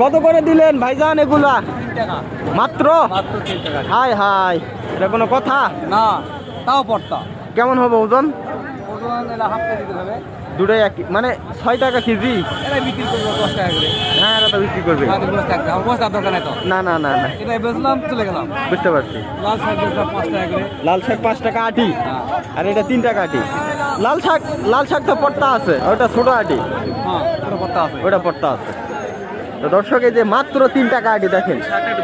কত করে দিলেন ভাইজান এগুলা? মাত্র? হাই হাই। এটা কোনো কথা? না তাও পড়তা কেমন হবে ওজন? দুটোই একই। মানে ছয় টাকা কেজি? বিক্রি করব হ্যাঁ তো বিক্রি না না না না বুঝতে পারছি। লাল শাক পাঁচ টাকা লাল শাক পাঁচ টাকা আটি। হ্যাঁ। আর এটা তিন টাকা আটি। লাল শাক লাল শাক তো পড়তা আছে ওটা ছোট আটি হ্যাঁ ওটা পড়তা আছে। ওটা পড়তা আছে। তো দর্শক এই যে মাত্র তিন টাকা আটি দেখেন।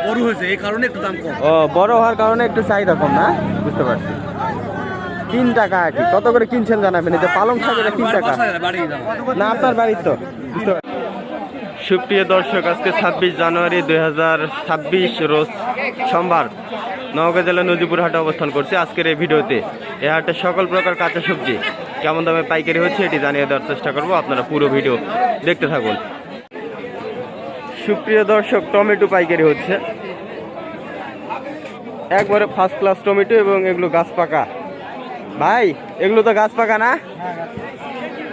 বড় হয়েছে এই কারণে একটু দাম কম। ও বড় হওয়ার কারণে একটু চাহিদা কম না? বুঝতে পারছি। তিন টাকা আটি কত করে কিনছেন জানাবেন? এই যে পালং শাক এটা তিন টাকা। না আপনার বাড়ির তো। বুঝতে পারছি। সুপ্রিয় দর্শক আজকে ছাব্বিশ জানুয়ারি দুই হাজার ছাব্বিশ রোজ সোমবার। নওগাঁ জেলা নদীপুর হাটে অবস্থান করছে আজকের এই ভিডিওতে। এই হাটে সকল প্রকার কাঁচা সবজি, কেমন দামে পাইকারি হচ্ছে এটি জানিয়ে দেওয়ার চেষ্টা করব। আপনারা পুরো ভিডিও দেখতে থাকুন। সুপ্রিয় দর্শক, টমেটো পাইকারি হচ্ছে। একবারে ফার্স্ট ক্লাস টমেটো এবং এগুলো গাছ পাকা। ভাই, এগুলো তো গাছ পাকা না?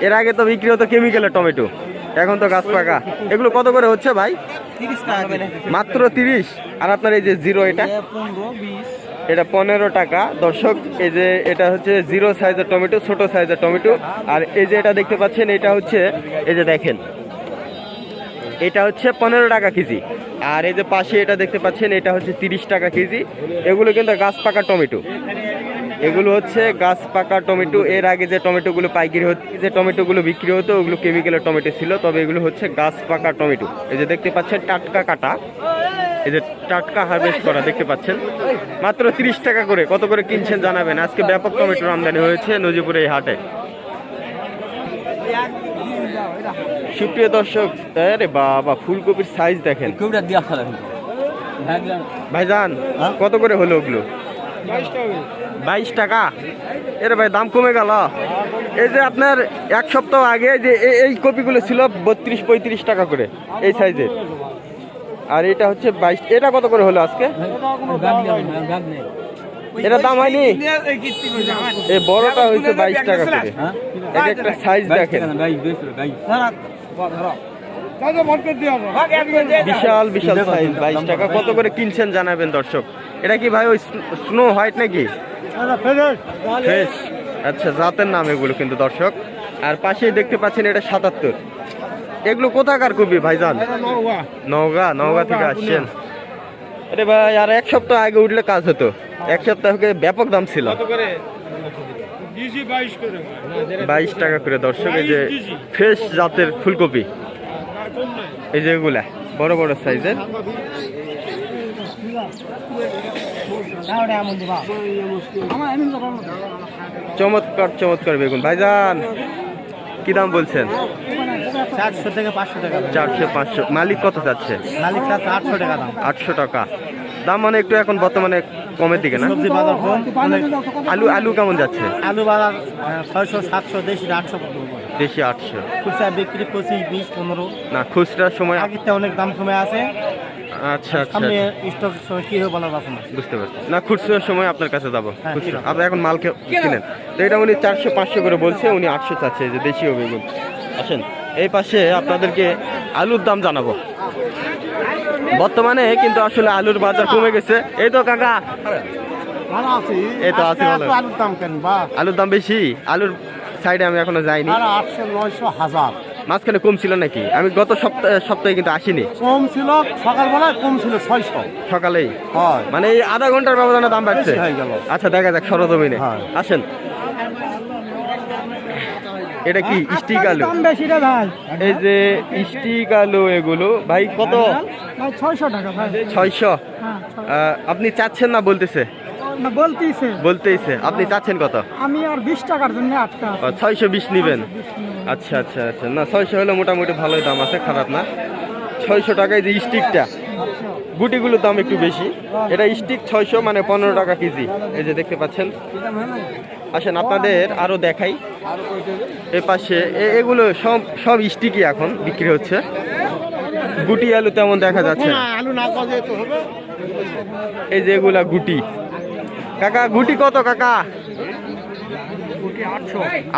এর আগে তো বিক্রি হতো কেমিক্যালের টমেটো, এখন তো গাছ পাকা। এগুলো কত করে হচ্ছে ভাই? মাত্র তিরিশ? আর আপনার এই যে জিরো এটা? এটা পনেরো টাকা। দর্শক এই যে এটা হচ্ছে জিরো সাইজের টমেটো ছোট সাইজের টমেটো। আর এই যে এটা দেখতে পাচ্ছেন এটা হচ্ছে এই যে দেখেন। এটা হচ্ছে পনেরো টাকা কেজি। আর এই যে পাশে এটা দেখতে পাচ্ছেন এটা হচ্ছে তিরিশ টাকা কেজি। এগুলো কিন্তু গাছ পাকা টমেটো। এগুলো হচ্ছে গাছ পাকা টমেটো। এর আগে যে টমেটোগুলো পাইকারি হচ্ছে যে টমেটোগুলো বিক্রি হতো ওগুলো কেমিক্যালের টমেটো ছিল। তবে এগুলো হচ্ছে গাছ পাকা টমেটো। এই যে দেখতে পাচ্ছেন টাটকা কাটা। এই যে টাটকা হারভেস্ট করা দেখতে পাচ্ছেন? মাত্র তিরিশ টাকা করে। কত করে কিনছেন জানাবেন? আজকে ব্যাপক টমেটোর আমদানি হয়েছে নজিপুরে এই হাটে। সুপ্রিয় দর্শক আরে বাবা ফুলকপির সাইজ দেখেন। ভাইজান কত করে হলো ওগুলো? বাইশ টাকা। এর ভাই, দাম কমে গেল। এই যে আপনার এক সপ্তাহ আগে যে এই কপিগুলো ছিল বত্রিশ পঁয়ত্রিশ টাকা করে, এই সাইজের। আর এটা হচ্ছে বাইশ, এটা কত করে হলো আজকে? এটা দাম হয়নি? এই বড়টা হয়েছে বাইশ টাকা করে। এটা একটা সাইজ দেখেন। বিশাল বিশাল সাইজ বাইশ টাকা। কত করে কিনছেন জানাবেন দর্শক? এটা কি ভাই ওই স্নো হোয়াইট নাকি? ফ্রেশ আচ্ছা জাতের নাম এগুলো কিন্তু দর্শক। আর পাশেই দেখতে পাচ্ছেন এটা সাতাত্তর। এগুলো কোথাকার কবি ভাইজান? নওগাঁ। নওগাঁ থেকে আসছেন। আরে ভাই আর এক সপ্তাহ আগে উঠলে কাজ হতো। এক সপ্তাহ আগে ব্যাপক দাম ছিল। বাইশ টাকা করে দর্শক এই যে ফ্রেশ জাতের ফুলকপি। এই যে এগুলা বড় বড় সাইজের। চমৎকার চমৎকার বেগুন। ভাইজান কি দাম বলছেন? চারশো থেকে পাঁচশো টাকা চারশো পাঁচশো। মালিক কত চাচ্ছে? মালিক চাচ্ছে আটশো টাকা দাম। আটশো টাকা। দাম মানে একটু এখন বর্তমানে কমের দিকে না? সবজি বাজার কম। অনেক আলু আলু কেমন যাচ্ছে? আলু বাজার ছয়শো সাতশো দেশি আটশো দেশি আটশো। খুচরা বিক্রি পঁচিশ বিশ পনেরো। না খুচরার সময় আগেরটা অনেক দাম কমে আছে। আচ্ছা আচ্ছা সামনে আচ্ছা, স্টক সময় কি হবে বলার কথা বুঝতে পারছি। না খুচরার সময় আপনার কাছে যাব। হ্যাঁ, খুচরা। আপনি এখন মাল কিনেন। তো এটা উনি চারশো পাঁচশো করে বলছে উনি আটশো চাচ্ছে যে দেশীয় বেগুন আসেন। এই পাশে আপনাদেরকে আলুর দাম জানাব। বর্তমানে কিন্তু আসলে আলুর বাজার কমে গেছে। এই তো কাকা। এই তো আছি ভালো। আলুর দাম কেন বা? আলুর দাম বেশি। আলুর সাইডে আমি এখনও যাইনি। আটশো নয়শো হাজার। মাঝখানে কম ছিল নাকি? আমি গত সপ্তাহে সপ্তাহে কিন্তু আসিনি। কম ছিল সকালবেলায় কম ছিল ছয়শো। সকালেই? হয়। মানে এই আধা ঘণ্টার ব্যবধানে দাম বাড়ছে। আচ্ছা দেখা যাক সরজমিনে। আসেন। এটা কি স্টিক আলু এই যে স্টিক আলু এগুলো ভাই কত? ছয়শো টাকা ছয়শো? হ্যাঁ আপনি চাচ্ছেন না বলতেছে? না বলতেইছে। বলতেইছে। আপনি চাচ্ছেন কত? আমি আর বিশ টাকার জন্য আটকা ছয়শো বিশ নিবেন। আচ্ছা আচ্ছা আচ্ছা। না, ছয়শো হলে মোটামুটি ভালোই দাম আছে, খারাপ না। ছয়শো টাকায় যে স্টিকটা, গুটিগুলোর দাম একটু বেশি। এটা স্টিক ছয়শো মানে পনেরো টাকা কেজি। এই যে দেখতে পাচ্ছেন। আসেন, আপনাদের আরও দেখাই। এ পাশে এগুলো সব সব স্টিকই এখন বিক্রি হচ্ছে। গুটি, আলু তেমন দেখা যাচ্ছে এই যে এগুলা গুটি। কাকা, গুটি কত, কাকা?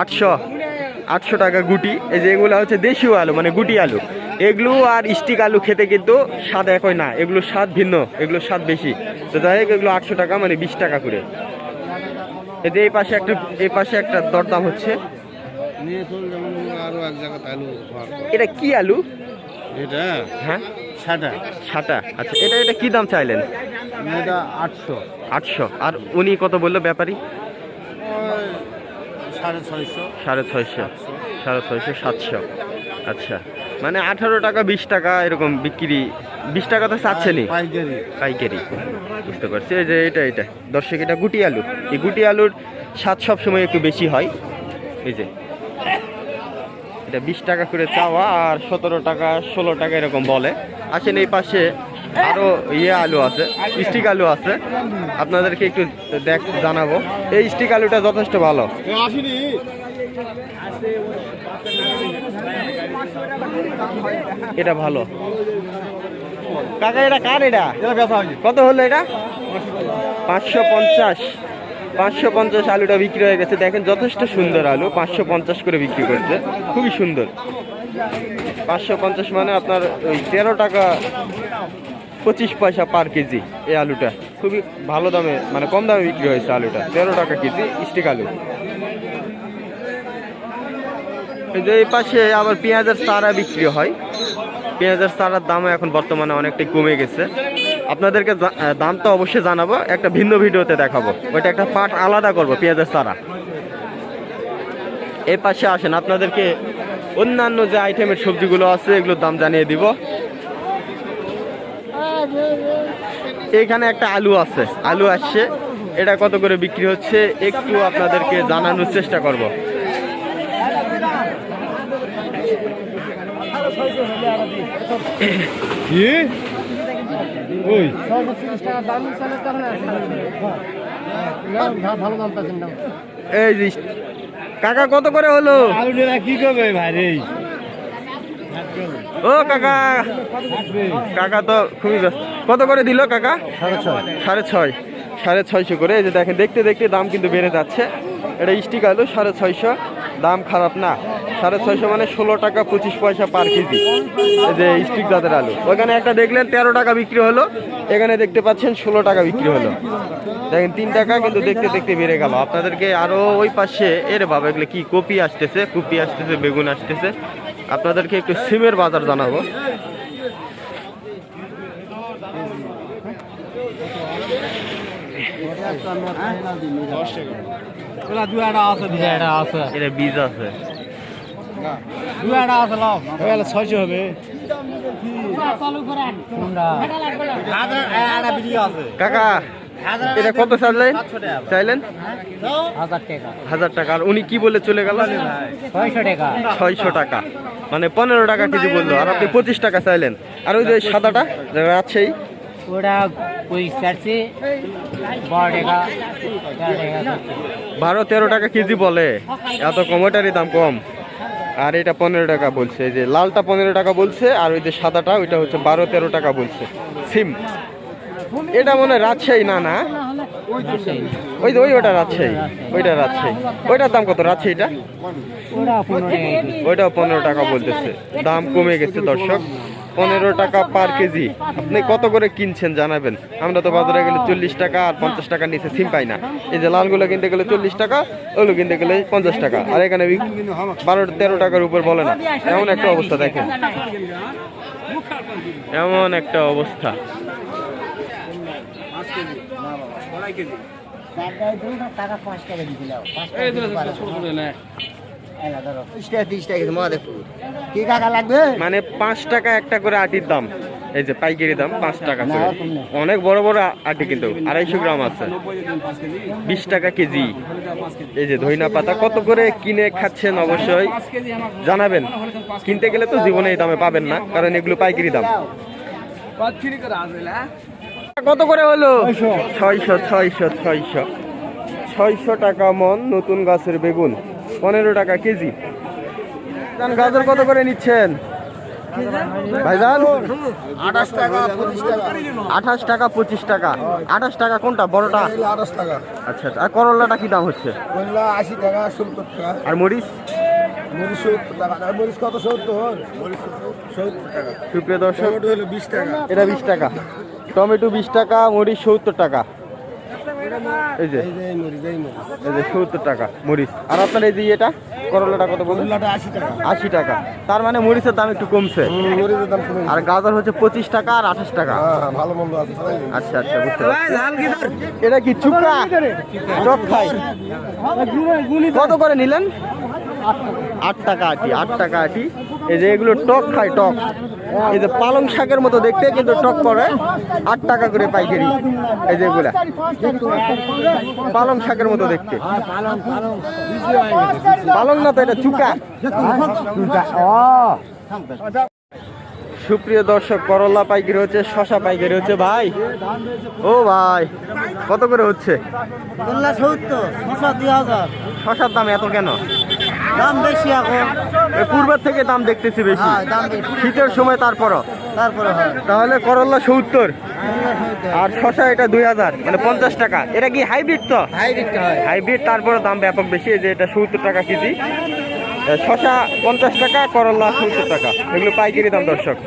আটশো? আটশো টাকা গুটি। এই যে এগুলো হচ্ছে দেশীয় আলু মানে গুটি আলু। এগুলো আর স্টিক আলু খেতে কিন্তু স্বাদ একই না। এগুলো স্বাদ ভিন্ন এগুলো স্বাদ বেশি। তো যাই হোক এগুলো আটশো টাকা মানে বিশ টাকা করে। এই যে এই পাশে একটা এই পাশে একটা দরদাম হচ্ছে। এটা কি আলু? এটা হ্যাঁ? সাটা। সাটা। আচ্ছা এটা এটা কি দাম চাইলেন? এটা আটশো। আটশো। আর উনি কত বলল ব্যাপারী? সাড়ে ছয়শো। সাড়ে ছয়শো। সাড়ে ছয়শো সাতশো। আচ্ছা। মানে আঠারো টাকা বিশ টাকা এরকম বিক্রি বিশ টাকা তো চাচ্ছেনই। পাইকারি। বুঝতে পারছি। এই যে এটা এটা। দর্শক এটা গুটি আলু। এই গুটি আলুর স্বাদ সব সময় একটু বেশি হয়। এই যে। এটা বিশ টাকা করে চাওয়া আর সতেরো টাকা ষোলো টাকা এরকম বলে। আসেন এই পাশে আরও ইয়ে আলু আছে স্টিক আলু আছে। আপনাদেরকে একটু দেখ জানাব। এই স্টিক আলুটা যথেষ্ট ভালো। এটা ভালো। কাকা এটা কার এটা? কত হলো এটা? পাঁচশো পঞ্চাশ। পাঁচশো পঞ্চাশ আলুটা বিক্রি হয়ে গেছে। দেখেন যথেষ্ট সুন্দর আলু। পাঁচশো পঞ্চাশ করে বিক্রি করছে। খুবই সুন্দর। পাঁচশো পঞ্চাশ মানে আপনার ওই তেরো টাকা পঁচিশ পয়সা পার কেজি এই আলুটা। খুবই ভালো দামে মানে কম দামে বিক্রি হয়েছে আলুটা। তেরো টাকা কেজি, স্টিক আলু। যে এই পাশে আবার পেঁয়াজের চারা বিক্রি হয়। পেঁয়াজের চারার দামও এখন বর্তমানে অনেকটাই কমে গেছে। আপনাদেরকে দাম তো অবশ্যই জানাব, একটা ভিন্ন ভিডিওতে দেখাবো। ওইটা একটা পার্ট আলাদা করব, পেঁয়াজের চারা। এই পাশে আসেন, আপনাদেরকে অন্যান্য যে আইটেমের সবজিগুলো আছে, এগুলোর দাম জানিয়ে দিব। এখানে একটা আলু আছে আলু আসছে। এটা কত করে বিক্রি হচ্ছে একটু আপনাদেরকে জানানোর চেষ্টা করব। এই কাকা কত করে হলো? আলু কি করবে ভাই ও, কাকা। কাকা তো খুবই ব্যস্ত। কত করে দিল কাকা? সাড়ে ছয়। সাড়ে ছয় সাড়ে ছয়শো করে। এই যে দেখেন, দেখতে দেখতে দাম কিন্তু বেড়ে যাচ্ছে। এটা স্টিক আলু, সাড়ে ছয়শো। দাম খারাপ না। সাড়ে ছয়শো মানে ষোলো টাকা পঁচিশ পয়সা পার কেজি। এই যে স্টিক জাতের আলু। ওইখানে একটা দেখলেন, তেরো টাকা বিক্রি হলো। এখানে দেখতে পাচ্ছেন, ষোলো টাকা বিক্রি হলো। দেখেন, তিন টাকা কিন্তু দেখতে দেখতে বেড়ে গেল। আপনাদেরকে আরও ওই পাশে এর বাবা এগুলো কি কপি আসতেছে? কপি আসতেছে, বেগুন আসতেছে। আপনাদেরকে একটু সিমের বাজার জানাব। ওলা দু একটা আছে দু একটা আছে। এটা বীজ আছে। ছয়শো হবে। কাকা এটা কত চাইলেন? চাইলেন? হাজার টাকা। আর উনি কি বলে চলে গেল? ছয়শো টাকা। মানে পনেরো টাকা কেজি বলল। আর আপনি পঁচিশ টাকা চাইলেন। আর ওই যে সাদাটা আছেই। ওটা ওই চারশে বারো টাকা। তেরো টাকা বারো তেরো টাকা কেজি বলে। এত কমোটারই দাম কম। আর এটা পনেরো টাকা বলছে। এই যে লালটা পনেরো টাকা বলছে আর ওই যে সাদাটা ওইটা হচ্ছে বারো তেরো টাকা বলছে। সিম। এটা মনে হয় রাজশাহী, না না। ওই যে, ওই ওটা রাজশাহী, ওইটা রাজশাহী। ওইটার দাম কত? রাজশাহীটা ওটা পনেরো টাকা টাকা বলতেছে। দাম কমে গেছে, দর্শক। পনেরো টাকা পার কেজি। আপনি কত করে কিনছেন জানাবেন? আমরা তো বাজারে গেলে চল্লিশ টাকা আর পঞ্চাশ টাকার নিচে সিম পাই না। এই যে লালগুলো কিনতে গেলে চল্লিশ টাকা ওগুলো কিনতে গেলে পঞ্চাশ টাকা। আর এখানে বারো, তেরো টাকার উপর বলে না। এমন একটা অবস্থা, দেখেন। এমন একটা অবস্থা। টাকা পাঁচ টাকা পাঁচ টাকা কি মানে পাঁচ টাকা একটা করে আটির দাম। এই যে পাইকারি দাম পাঁচ টাকা করে। অনেক বড় বড় আটি কিন্তু আড়াইশো গ্রাম আছে। বিশ টাকা কেজি। এই যে ধইনা পাতা কত করে কিনে খাচ্ছেন অবশ্যই জানাবেন। কিনতে গেলে তো জীবনে এই দামে পাবেন না কারণ এগুলো পাইকারি দাম। কত করে হলো? ছয়শো ছয়শো ছয়শো। ছয়শো টাকা মন নতুন গাছের বেগুন পনেরো টাকা কেজি। গাজর কত করে নিচ্ছেন? ভাইজান? আঠাশ টাকা পঁচিশ টাকা। আঠাশ টাকা পঁচিশ টাকা। আঠাশ টাকা কোনটা বড়টা? আঠাশ টাকা। আচ্ছা আচ্ছা। আর করলাটা কি দাম হচ্ছে? কল্লা আশি টাকা সত্তর টাকা। আর মরিচ? সুপ্রিয় দর্শক এটা বিশ টাকা। টমেটো বিশ টাকা মরিচ সত্তর টাকা। এই যে। এই যে সত্তর টাকা মরিচ। আর আপনার এই যে এটা করলাটা কত বলুন আশি টাকা। তার মানে মরিচের দাম একটু কমছে। আর গাজর হচ্ছে পঁচিশ টাকা আর আঠাশ টাকা। হ্যাঁ হ্যাঁ, ভালো মন্দ আচ্ছা আচ্ছা বুঝতে এটা কি চুকা খাই। কত করে নিলেন? আট টাকা আটি আট টাকা আটি। এই যে এগুলো টক খায় টক। এই যে পালং শাকের মতো দেখতে কিন্তু টক করে। আট টাকা করে পাইকারি। এই যে এগুলা। পালং শাকের মতো দেখতে। পালং না তো এটা চুকা। সুপ্রিয় দর্শক করলা পাইকারি হচ্ছে শশা পাইকারি হচ্ছে ভাই। ও ভাই কত করে হচ্ছে? শশার দাম এত কেন? দাম বেশি এখন। পূর্বের থেকে দাম দেখতেছি বেশি। হ্যাঁ দাম শীতের সময় তারপরও। তারপরে তাহলে করল্লা সত্তর। আর শশা এটা দুই হাজার মানে পঞ্চাশ টাকা। এটা কি হাইব্রিড তো? হাইব্রিড তারপরে দাম ব্যাপক বেশি। যে এটা সত্তর টাকা কেজি। শশা পঞ্চাশ টাকা করল্লা সত্তর টাকা। এগুলো পাইকারি দাম দর্শক।